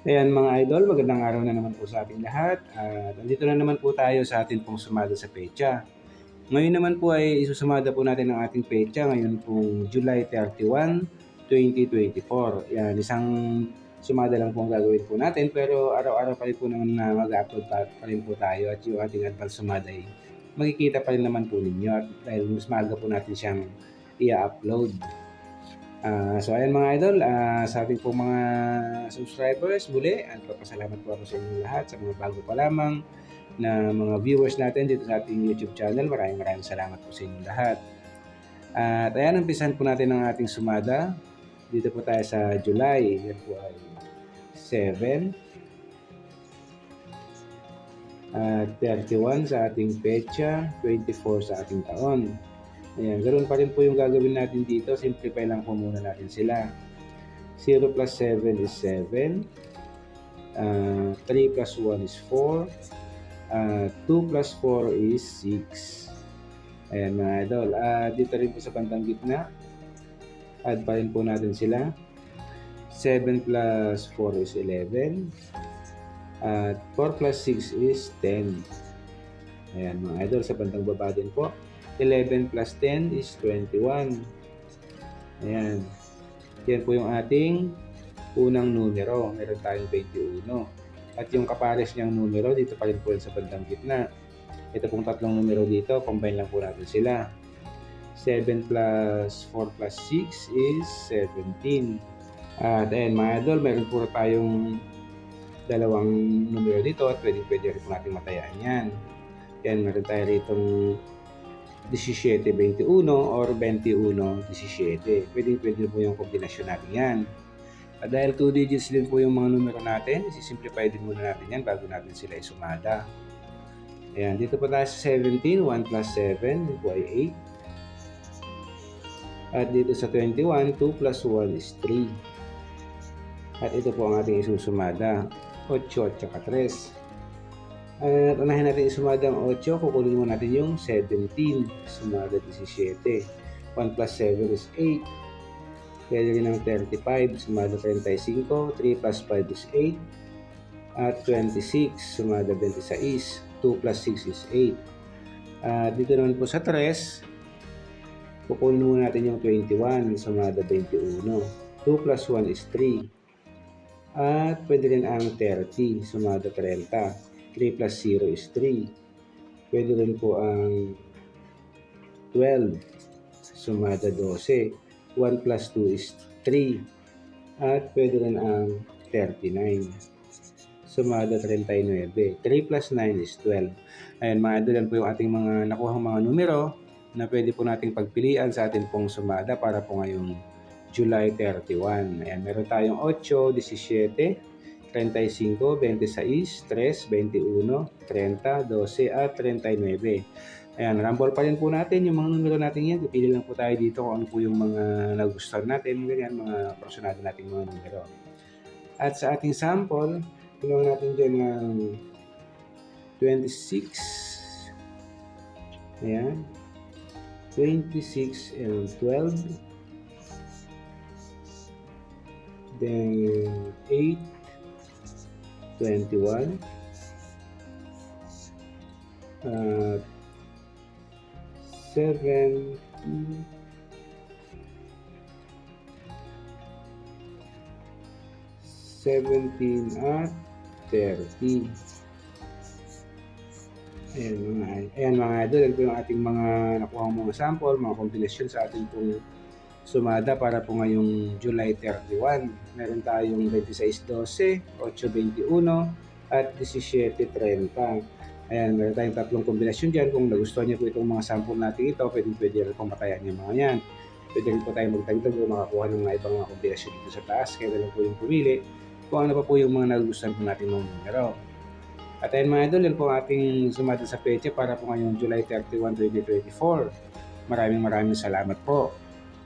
Ayan mga idol, magandang araw na naman po sa ating lahat. At nandito na naman po tayo sa ating pong sumada sa pecha. Ngayon naman po ay isusumada po natin ang ating pecha ngayon pong July 31, 2024. Yan, isang sumada lang po ang gagawin po natin pero araw-araw pa rin po naman na mag-upload pa, pa rin po tayo at yung ating advance sumada ay makikita pa rin naman po ninyo at dahil mas maaga po natin siyang i-upload. Ah, so ayan mga idol, ah, sa pong mga subscribers muli, at papasalamat po ako sa inyo lahat, sa mga bago pa lamang na mga viewers natin dito sa ating YouTube channel. Maraming maraming salamat po sa inyo lahat. At ayan, umpisan po natin ang ating sumada. Dito po tayo sa July. Yan po ay 7. At 31 sa ating pecha, 24 sa ating taon. Ayan, ganoon pa rin po yung gagawin natin dito. Simplify lang po muna natin sila. 0 plus 7 is 7. Uh, 3 plus 1 is 4. Uh, 2 plus 4 is 6. Ayan mga idol. Uh, dito rin po sa bandang gitna. Add pa rin po natin sila. 7 plus 4 is 11. At 4 plus 6 is 10. Ayan mga idol. Sa bandang baba din po. 11 plus 10 is 21. Ayan. Yan po yung ating unang numero. Meron tayong 21. At yung kapares niyang numero, dito pa rin po sa bandang gitna. Ito pong tatlong numero dito, combine lang po natin sila. 7 plus 4 plus 6 is 17. At ayan mga idol, meron po tayong dalawang numero dito at pwede pwede rin po natin matayaan yan. Yan, meron tayo rito 17-21 or 21-17. Pwede, pwede po yung kombinasyon natin yan. At dahil 2 digits din po yung mga numero natin, isi-simplify din muna natin yan bago natin sila isumada. Ayan, dito po tayo sa 17, 1 plus 7, yun po ay 8. At dito sa 21, 2 plus 1 is 3. At ito po ang ating isusumada, 8 at saka 3. At unahin natin isumada ang 8, kukunin mo natin yung 17, sumada 17. 1 plus 7 is 8. Pwede rin ang 35, sumada 35. 3 plus 5 is 8. At 26, sumada 26. 2 plus 6 is 8. At dito naman po sa 3, kukunin mo natin yung 21, sumada 21. 2 plus 1 is 3. At pwede rin ang 30, sumada 30. 3 plus 0 is 3. Pwede rin po ang 12, sumada 12. 1 plus 2 is 3. At pwede rin ang 39. Sumada 39. 3 plus 9 is 12. Ayan, mga idol, po yung ating mga nakuhang mga numero na pwede po nating pagpilian sa ating pong sumada para po ngayong July 31. Ayan, meron tayong 8, 17, 35, 26, 3, 21, 30, 12 at 39. Ayan, rumble pa rin po natin yung mga numero natin yan. Pipili lang po tayo dito kung ano po yung mga nagustuhan natin, ganyan, mga personado natin mga numero. At sa ating sample, tingnan natin dyan ng 26. Ayan. 26 and 12. Then 8, 21 uh, 7 17 at 30 Ayan mga, ayan mga idol, ito yung ating mga nakuha mga sample, mga kombinasyon sa ating pong sumada para po ngayong July 31. Meron tayong 26.12, 8.21 at 17.30. Ayan, meron tayong tatlong kombinasyon dyan. Kung nagustuhan niyo po itong mga sample natin ito, pwede pwede rin pong matayan yung mga yan. Pwede rin po tayo magdagdag o makakuha ng mga ibang mga kombinasyon dito sa taas. Kaya lang po yung pumili kung ano pa po yung mga nagustuhan po natin mga numero. At ayun mga idol, yun po ating sumada sa peche para po ngayong July 31, 2024. Maraming maraming salamat po.